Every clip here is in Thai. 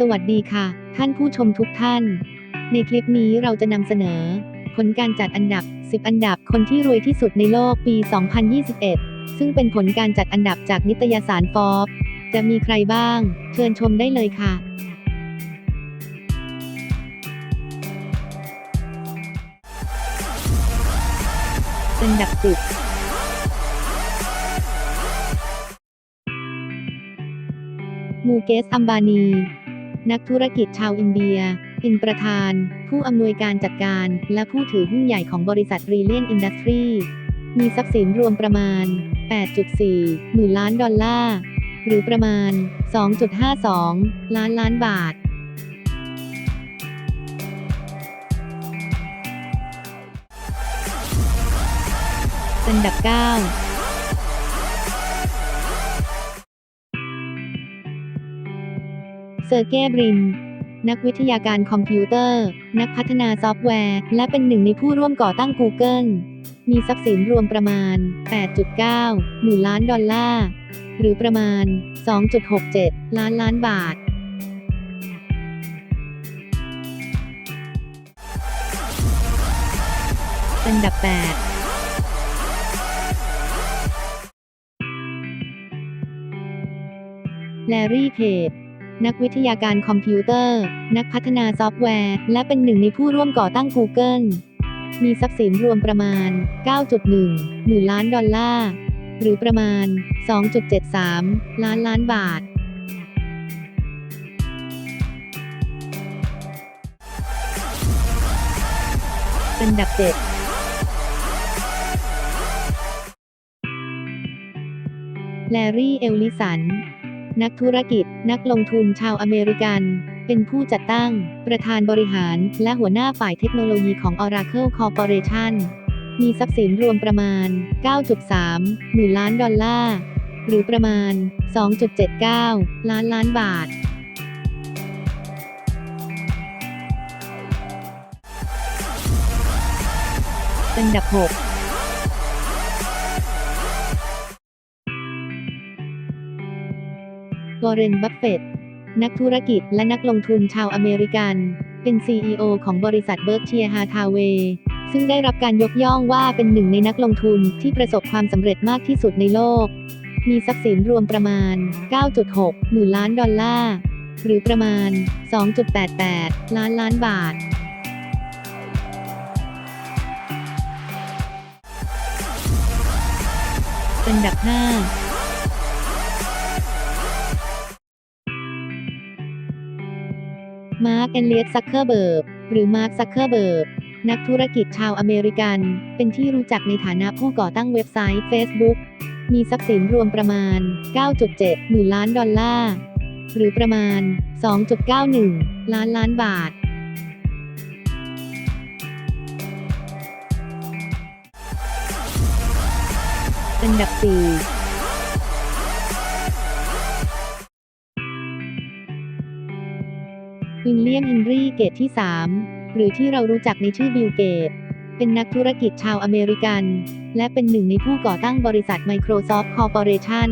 สวัสดีค่ะ ท่านผู้ชมทุกท่าน ในคลิปนี้เราจะนำเสนอ ผลการจัดอันดับ 10 อันดับคนที่รวยที่สุดในโลกปี 2021 ซึ่งเป็นผลการจัดอันดับจากนิตยสารฟอ b จะมีใครบ้าง เชิญชมได้เลยค่ะ อันดับ 10มูเกส อัมบานี นักธุรกิจชาวอินเดีย เป็นประธาน ผู้อำนวยการจัดการ และผู้ถือหุ้นใหญ่ของบริษัทรีเลียนอินดัสทรีมีทรัพย์สินรวมประมาณ 8.4 หมื่นล้านดอลลาร์ หรือประมาณ 2.52 ล้านล้านบาทอันดับ 9 เซอร์เกย์บริน นักวิทยาการคอมพิวเตอร์ นักพัฒนาซอฟต์แวร์ และเป็นหนึ่งในผู้ร่วมก่อตั้ง Google มีทรัพย์สินรวมประมาณ 8.9 หมื่นล้านดอลลาร์ หรือประมาณ 2.67 ล้านล้านบาทอันดับ 8แลรี่เพจ นักวิทยาการคอมพิวเตอร์ นักพัฒนาซอฟต์แวร์ และเป็นหนึ่งในผู้ร่วมก่อตั้ง Google มีทรัพย์สินรวมประมาณ 9.1 หมื่นล้านดอลลาร์ หรือประมาณ 2.73 ล้านล้านบาทอันดับ7แลรี่ เอลลิสัน นักธุรกิจ นักลงทุนชาวอเมริกัน เป็นผู้จัดตั้ง ประธานบริหาร และหัวหน้าฝ่ายเทคโนโลยีของ Oracle Corporation มีทรัพย์สินรวมประมาณ 9.3 หมื่นล้านดอลลาร์ หรือประมาณ 2.79 ล้านล้านบาทอันดับ 6 วอร์เรน บัฟเฟตต์นักธุรกิจและนักลงทุนชาวอเมริกัน เป็น CEO ของบริษัทเบิร์กเชียร์ฮาทาเวย์ซึ่งได้รับการยกย่องว่าเป็นหนึ่งในนักลงทุนที่ประสบความสำเร็จมากที่สุดในโลก มีทรัพย์สินรวมประมาณ 9.6 หมื่นล้านดอลลาร์ หรือประมาณ 2.88 ล้านล้านบาทอันดับ 5 มาร์คเอเลียตซักเคอร์เบิร์กหรือมาร์คซักเคอร์เบิร์กนักธุรกิจชาวอเมริกัน เป็นที่รู้จักในฐานะผู้ก่อตั้งเว็บไซต์ Facebook มีทรัพย์สินรวมประมาณ 9.7 หมื่นล้านดอลลาร์ หรือประมาณ 2.91 ล้านล้านบาทอันดับ 4 วิลเลียมเฮนรี่เกตที่ 3 หรือที่เรารู้จักในชื่อบิลเกต เป็นนักธุรกิจชาวอเมริกัน และเป็นหนึ่งในผู้ก่อตั้งบริษัท Microsoft Corporation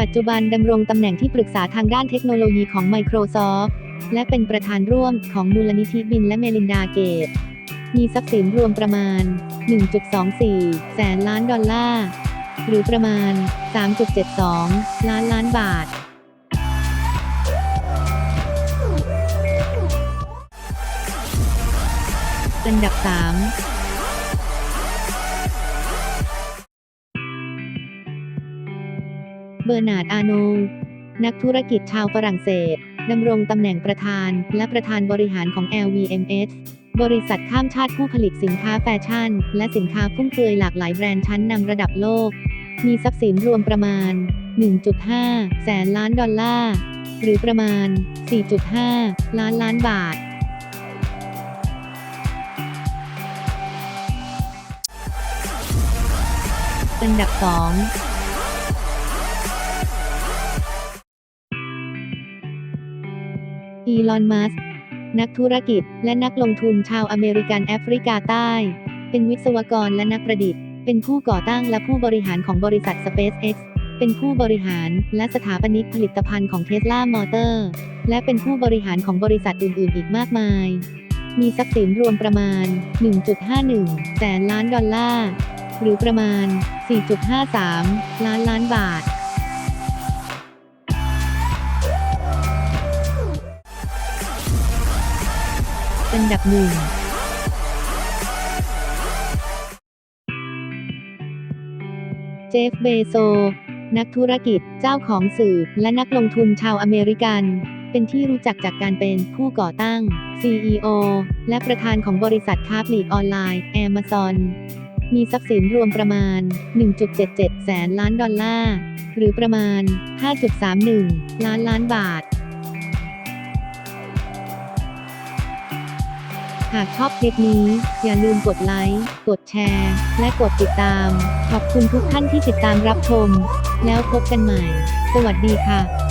ปัจจุบันดำรงตำแหน่งที่ปรึกษาทางด้านเทคโนโลยีของ Microsoft และเป็นประธานร่วมของมูลนิธิบินและเมลินดาเกต มีทรัพย์สินรวมประมาณ 1.24 แสนล้านดอลลาร์ หรือประมาณ 3.72 ล้านล้านบาท อันดับ 3เบอร์นาร์ด อาโน นักธุรกิจชาวฝรั่งเศส ดำรงตำแหน่งประธาน และประธานบริหารของ LVMH บริษัทข้ามชาติผู้ผลิตสินค้าแฟชั่น และสินค้าฟุ่มเฟือยหลากหลายแบรนด์ชั้นนำระดับโลก มีทรัพย์สินรวมประมาณ 1.5 แสนล้านดอลลาร์ หรือประมาณ 4.5 ล้านล้านบาท อันดับ2อีลอน มัสนักธุรกิจ และนักลงทุนชาวอเมริกันแอฟริกาใต้ เป็นวิศวกรและนักประดิษฐ์ เป็นผู้ก่อตั้งและผู้บริหารของบริษัท SpaceX เป็นผู้บริหารและสถาปนิกผลิตภัณฑ์ของเทสลามอเตอร์ และเป็นผู้บริหารของบริษัทอื่น ๆ อีกมากมาย มีทรัพย์สินรวมประมาณ 1.51 แสนล้านดอลลาร์ หรือประมาณ 4.53 ล้านล้านบาท อันดับหนึ่งเจฟเบโซ นักธุรกิจเจ้าของสื่อและนักลงทุนชาวอเมริกันเป็นที่รู้จักจากการเป็นผู้ก่อตั้ง CEO และประธานของบริษัทค้าปลีกออนไลน์ Amazon มีทรัพย์สินรวมประมาณ 1.77 แสนล้านดอลลาร์ หรือประมาณ 5.31 ล้านล้านบาท หากชอบคลิปนี้ อย่าลืมกดไลค์ กดแชร์ และกดติดตาม ขอบคุณทุกท่านที่ติดตามรับชม แล้วพบกันใหม่ สวัสดีค่ะ